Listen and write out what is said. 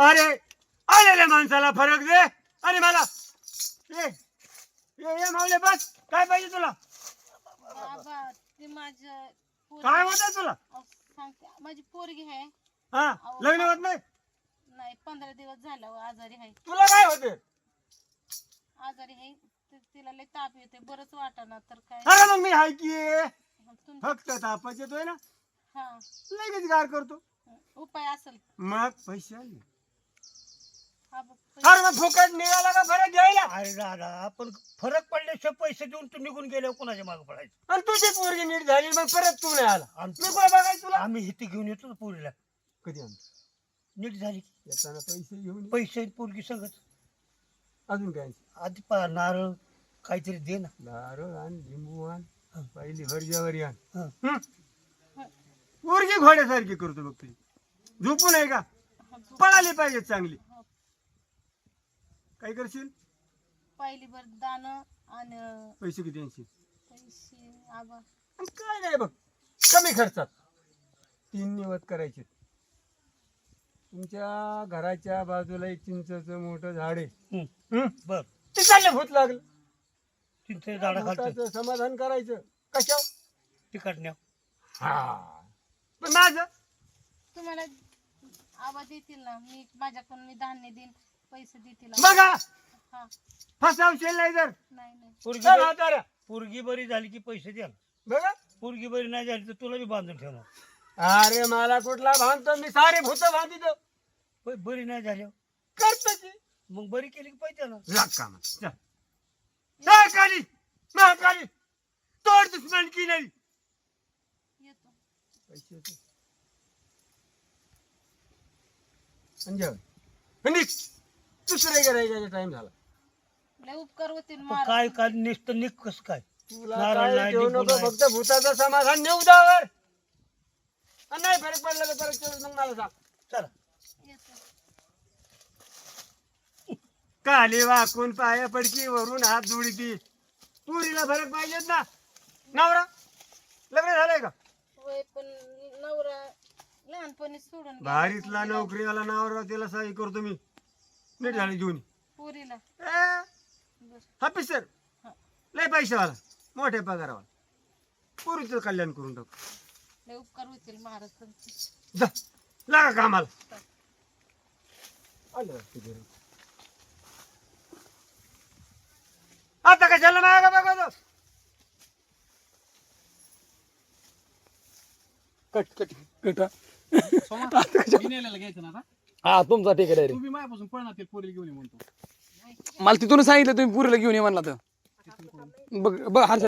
अरे आलेल्या माणसाला फरक दे. अरे मला. ये ये ये मावले बस. काय पाहिजे तुला? बाबा ते माझं पोरगी- काय होत तुला? अहो, सांगते. माझी पोरगी आहे. हा लग्न होत नाही? नाही पंधरा दिवस झालं हो, आजारी आहे. तुला काय होते? आजारी आहे. ते- तिला लय ताप येते बरंच वाटाना तर काय? अरे मग मी हाय की. तुम फक्त तापच येतोय ना. हा. लगेच गार करतो. उपाय असेल. मग पैसे आले. अरे मग फुकट निघाला का फरक घ्यायला अरे दादा आपण फरक पडल्याशिवाय पैसे देऊन तू निघून गेल्यावर कोणाच्या मागे पडायचं आणि तुझी पोरगी नीट झाली मग परत तू नाही आला आमचं- मी काय बघायचं तुला आम्ही इथे घेऊन येतो ना पोरीला कधी आमचं नीट झाली की. येताना पैसे घेऊन ये. पैसे आणि पोरगी संगत अजून काय आधी पा नारळ काहीतरी दे ना नारळ आण लिंबू आण पहिली भरजावरी आण हं. हं. पोरगी घोड्यासारखी करतो बघ तुझी झोपू नाही का हा. पळाली पाहिजे चांगली हो. काय करशील? पहिली बर दान आणि पैसे किती आणशील? पैसे आबा. आणि काय नाही बघ कमी खर्चात. तीन निवत करायचे. तुमच्या घराच्या बाजूला एक चिंचचं मोठं झाड आहे. हं. हं? बर. ते चाललं भूत लागलं. चिंचे झाडा खालचं. भूताचं समाधान करायचं. कशा तिकडण्या हा. पण माझं? तुम्हाला आबा देतील ना. मी माझ्याकडून मी धान्य देईन. पैसे देतील बघा. हा. फसावशील नाही जर. नाही नाही. पोरगी चल बरी- म्हाताऱ्या. पोरगी बरी झाली की पैसे द्या ना. बघा. पोरगी बरी नाही झाली तर तुला बी बांधून ठेवणार. अरे मला कुठला बांधतो? मी सारे भूत बांधितो. ब- बरी नाही झाल्यावर करतो की. मग बरी केली की पैसे ना लाग कामा चल. चल काली महाकाली तोड दुश्मन की नाही? येतो. पैसे येतो. आणि जेवण. आणि निघ. दुसरे करायचा टाइम झाला. लय उपकार होतील पण महाराज काय काय नुसतं निघ कस काय? तुला नारळ काय नाही, ठेवू लिंबू नको. फक्त भूताचं समाधान नेऊ दावर आणि नाही फरक पडला तर परत चल मग मला सांग. चला. काली वाकून पाया पडकी वरून हात जोडीती पुरीला फरक पाहिजेत ना. नवरा लग्न झालंय का? होय पण नवरा लहानपणी सोडून गेला. भारीतला नोकरी आला नवरा त्याला सही करतो मी. नीट झाली घेऊन पुरीला. हा. लय पैशावाला मोठ्या पगारावाला पुरीचं कल्याण करून टाकू. लय उपकार होतील महाराज तुमचे. जा. लागा कामाला. आलं वाटतं घरी. आता कशाला मागा बघतो? Cut cut cut. घ्यायचं ना आता? हा तुमचा ठीक आहे तुम्ही माझ्यापासून पळणार ते पोरीला घेऊन ये म्हणतो. मला तिथून सांगितलं तुम्ही पुरीला घेऊन ये म्हणला तर. बघ बघ हर्षद.